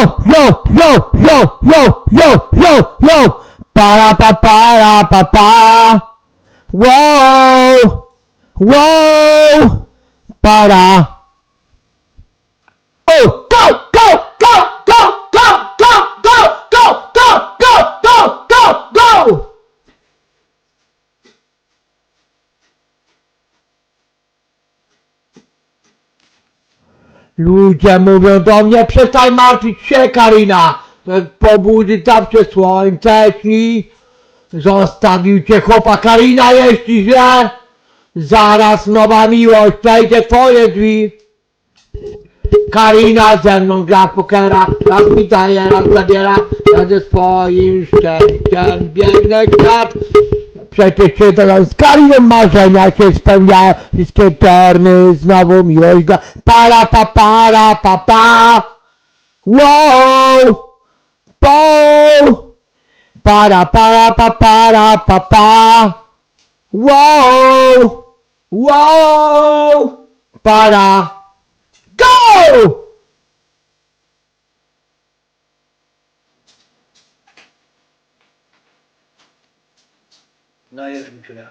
yo, yo, yo, yo, yo, yo, yo. Ba da ba ba da ba ba. Whoa, whoa, ba da. Ludzie mówią do mnie, przestań martwić się Karina. Pobudzi zawsze słońce ci. Zostawił cię chłopa Karina, jeśli źle. Zaraz nowa miłość przejdzie w twoje drzwi. Karina ze mną gra pokera, raz mi daje, raz zabiera, ja ze swoim szczęściem biegnę świat. Przecież się z Kariną marzenia się spełniają, wszystkie czerny, znowu miłość gra. Para pa para pa pa, wow, po, para para pa para pa pa, wow, wow, para, go! No jest mi tyle.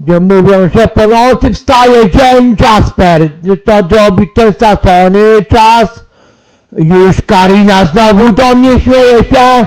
Gdzie mówią, że po nocy wstaje dzień Jasper, to robi ten stracony czas. Już Karina znowu do mnie śmieje się.